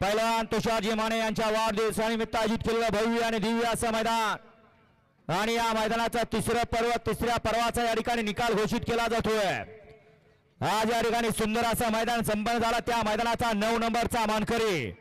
पैलवान तुषारजी माने यांच्या वाढदिवसानिमित्त आयोजित केलेलं भव्य आणि दिव्य असं मैदान. आणि या मैदानाचा तिसरं पर्व तिसऱ्या पर्वाचा या ठिकाणी निकाल घोषित केला जातोय. आज या ठिकाणी सुंदर असं मैदान संपन्न झाला. त्या मैदानाचा नऊ नंबरचा मानकरी.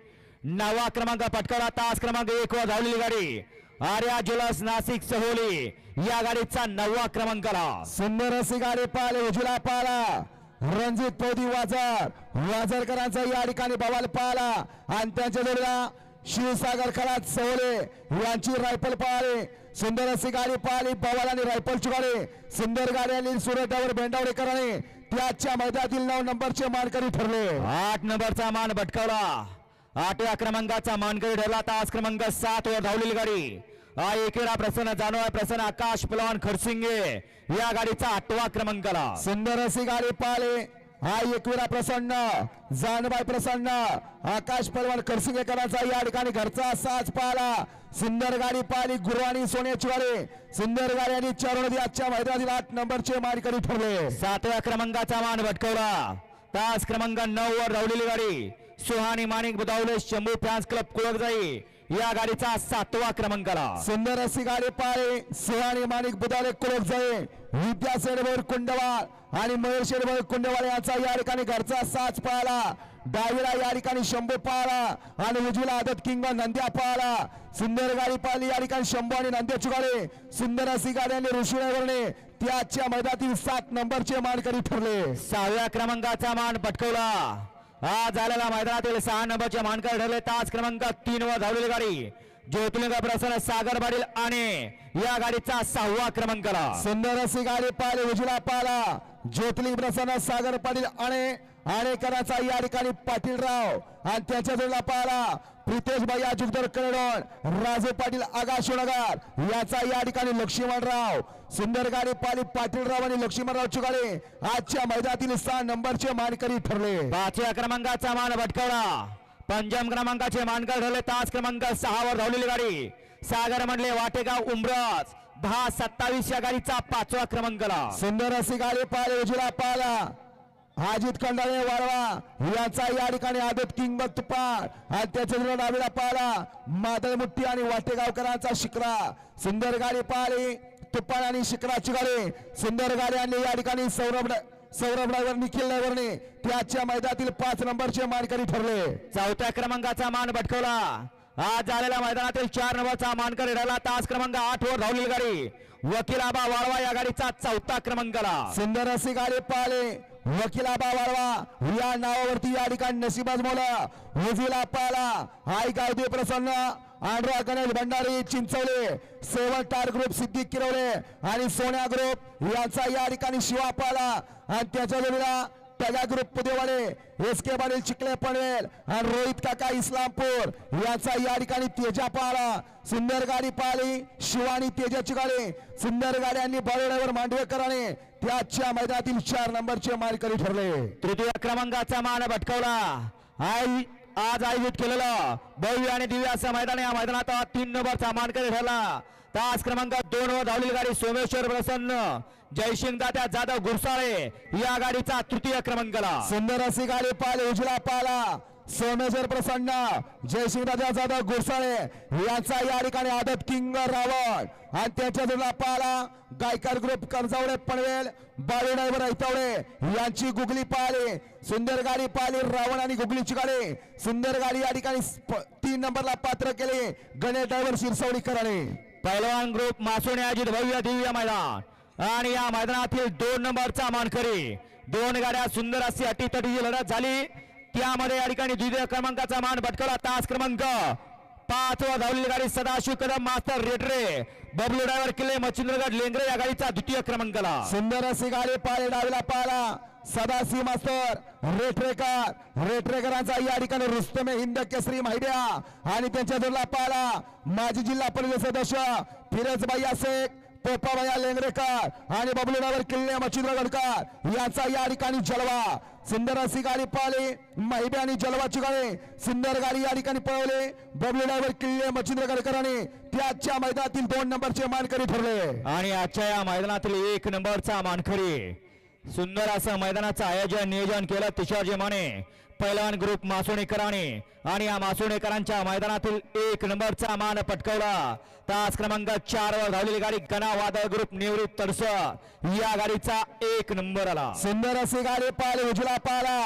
नवा क्रमांक पटकावला. तास क्रमांक एक वर धावलेली गाडी. आर्या ज्वेलर्स नाशिक सहोली. या गाडीचा नववा क्रमांकाला सुंदर अशी गाडी पाहिली. उजला पाहिला रणजित पौदी वाजर वाजरकरांचा या ठिकाणी बवाल पाहिला. आणि त्यांच्या जोडीला शिवसागर खरात सवले. यांची रायफल पाहिली सुंदर अशी गाडी पाहिली बवाल आणि रायफल गाडी. सुंदर गाडी आणि सुरटावर भेंडावडेकरांनी त्याच्या मैदानातील नऊ नंबरचे मानकरी ठरले. आठ नंबरचा मान भटकावला. आठव्या क्रमांकाचा मानकरी ठरला. तास क्रमांक सात वर धावलेली गाडी. हा एकेरा प्रसन्न जानोय प्रसन्न आकाश पलवान खडसिंगे. या गाडीचा आठवा क्रमांकाला सुंदर अशी गाडी पाहिले हा एकविरा प्रसन्न जानबाई प्रसन्न आकाश पलवान करसिंगेकरांचा या ठिकाणी घरचा साज पाहिला सुंदर गाडी पाहिली गुरुवाणी सोन्याची गाडी सुंदर गाडी आणि चारोळी आजच्या मैदानातील आठ नंबरचे मानकरी ठरले. सातव्या क्रमांकाचा मान भटकवला. तास क्रमांक नऊ वर धावलेली गाडी. सुहानी माणिक बुदावले शंभू फॅन्स क्लब कुळकजाई या गाडीचा सातवा क्रमांकाला सुंदर अशी गाडी पाहिली सुहाणी माणिक बुदाले कुलक जाई. विद्या शेडभर कुंडवाळ आणि मयूर शेडभर कुंडवाळ यांचा या ठिकाणी घरचा साज पाहिला डावीला या ठिकाणी शंभू पाहिला आणि उजवीला आदत किंग नंद्या पाहिला सुंदर गाडी पाहिली या ठिकाणी शंभू आणि नंद्याची गाडी. सुंदर अशी गाडी आणि ऋषीनगरने त्याच्या मैदानातील सात नंबरचे मानकरी ठरले. सहाव्या क्रमांकाचा मान पटकवला. आज झालेला मैदानातील सहा नंबरचे मानकर ठरले. तास क्रमांक तीन वर धावलेली गाडी. ज्योतिलिंग प्रसन्न सागर पाटील आणि या गाडीचा सहावा क्रमांकाला. सुंदर अशी गाडी पाहिली उजला पाला ज्योतिलिंग प्रसन्न सागर पाटील आणि आणेकरांचा या ठिकाणी पाटीलराव. आणि त्याच्या जोडला पाहिला प्रितेश भैया जुगदर करेडोन राजू पाटील आगाशोनगर याचा या ठिकाणी लक्ष्मणराव. सुंदर गाडी पाहिली पाटीलराव आणि लक्ष्मणरावची गाडी आजच्या मैदानातील सहा नंबरचे मानकरी ठरले. पाचव्या क्रमांकाचा मान भटकवला. पंचम क्रमांकाचे मानकर ठरले. तास क्रमांक सहा वर धावलेली गाडी. सागर म्हणले वाटेगाव उमरस दहा सत्तावीस या गाडीचा पाचवा क्रमांकाला. सुंदर अशी गाडी पाहिली उजला पाहिला अजित खंडाळे वाळवा याचा या ठिकाणी आदत किंग तुपार आणि त्याच्या डावीला पाहिला मादळ मुठ्ठी आणि वाटेगावकरांचा शिकरा. सुंदर गाडी पाहिली तुपार आणि शिखराची गाडी. सुंदर गाडी आणली या ठिकाणी सौरभ सौरभ ड्रायव्हर निखिल ड्रायव्हरने त्याच्या मैदानातील पाच नंबरचे मानकरी ठरले. चौथ्या क्रमांकाचा मान भटकवला. आज झालेल्या मैदानातील चार नंबरचा मानकर ठरला. तास क्रमांक आठ वर धावलेली गाडी. वकील आबा वाळवा या गाडीचा चौथा क्रमांकाला. सुंदर अशी गाडी पाहिले वकिला बाबा या नावावरती या ठिकाणी नशिबाज मोला. उजवीला पाला आई गावदे प्रसन्न. आंध्रा गणेश भंडारी चिंचवले. सेवन टार ग्रुप सिद्धी किरवले आणि सोन्या ग्रुप यांचा या ठिकाणी शिवा पाला. आणि त्याच्या जोडीला टगा ग्रुप पुदेवाडे एस के पाटील चिखले पनवेल आणि रोहित काका इस्लामपूर याचा या ठिकाणी तेजा पाहला सुंदर गाडी पाहिली शिवानी तेजाची गाडी सुंदर गाड्यांनी बरोड्यावर मांडवेकराने त्याच्या मैदानातील चार नंबरचे मानकरी ठरले. तृतीय क्रमांकाचा मान भटकवला. आई आज आयोजित केलेलं भव्य आणि दिव्य असं मैदान या मैदानात तीन नंबरचा मानकरी ठरला. तास क्रमांक दोन वर धावलेली गाडी सोमेश्वर प्रसन्न जयसिंग दात्या जाधव गुरसाळे या गाडीचा तृतीय क्रमांकाला. सुंदर अशी गाडी पाल उजला पाला सोमेश्वर प्रसन्न जयसिंग जाधव गुरसाळे यांचा या ठिकाणी आदत किंग रावण आणि त्याच्या जोडला पाला गायकर ग्रुप कर्जावडे पनवेल बाळू ड्रायव्हर ऐतावडे यांची गुगली पाहिली. सुंदर गाडी पाहिली रावण आणि गुगलीची गाडी. सुंदर गाडी या ठिकाणी तीन नंबरला पात्र केले. गणेश ड्रायव्हर शिरसवडीकरांनी पहलवान ग्रुप मासोने आयोजित भव्य दिव्य मैदान. आणि या मैदानातील दोन नंबरचा मानकरी दोन गाड्या सुंदर अशी अटीतटीची लढत झाली. त्यामध्ये या ठिकाणी द्वितीय क्रमांकाचा मान भटकवला तास क्रमांक पाचवा धावलेली गाडी सदाशिव कदम मास्तर रेटरे बबलू ड्रायव्हर किल्ले मच्छिंद्रगड लेंगरे या गाडीचा द्वितीय क्रमांकाला. सुंदर अशी गाडी पाहिली डावीला पाहिला सदाशिव मास्तर रेटरेकर रेटरेकरांचा या ठिकाणी रुस्तमे हिंद केसरी माहिड्या आणि त्यांच्या जोडला पाहिला माजी जिल्हा परिषद सदस्य फिरजबाई भैया पोपाबाया लेंगरेकर आणि बबलूनावर किल्ले मच्छिंद्रगडकर यांचा या ठिकाणी जलवा. सुंदर अशी गाडी पाहिली माहिबे आणि जलवाची गाडी सुंदर गाडी या ठिकाणी पळवली. बबलूनावर किल्ले मच्छिंद्रगडकरांनी त्याच्या मैदानातील दोन नंबरचे मानकरी ठरले. आणि आजच्या या मैदानातील एक नंबरचा मानकरी सुंदर असं मैदानाचं आयोजन नियोजन केलं तुषार माने पैलवान ग्रुप मासोणेकरांनी आणि या मासुणेकरांच्या मैदानातील एक नंबरचा मान पटकवला. तास क्रमांक चार वर धावलेली गाडी गणा वादळ ग्रुप निवृत्त तडस. या गाडीचा एक नंबर आला. सुंदर असे गाडी पाल उजला पाला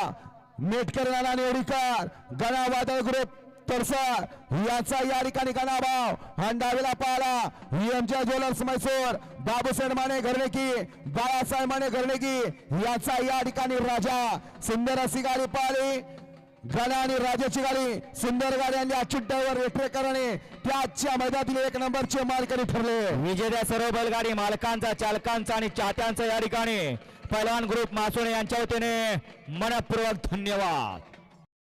मेटकर नाना निवडीकर गणा वादळ ग्रुप तरसा याचा या ठिकाणी गणाभाव. अंडावीला पाला. एमच्या ज्वेलर्स मैसूर बाबूसाहेब माने घरणेकी बाळासाहेब माने घरणेकी याचा या ठिकाणी राजा. सुंदर अशी गाडी पाहिली. गणा आणि राजाची गाडी. सुंदर गाड्यांनी आणि अच्युतवर करणे. त्याच्या मैदानातील एक नंबरचे मालकरी ठरले. विजेत्या सर्व बैलगाडी मालकांचा चालकांचा आणि चाहत्यांचा या ठिकाणी. पहलवान ग्रुप मासोणे यांच्या वतीने मनपूर्वक धन्यवाद.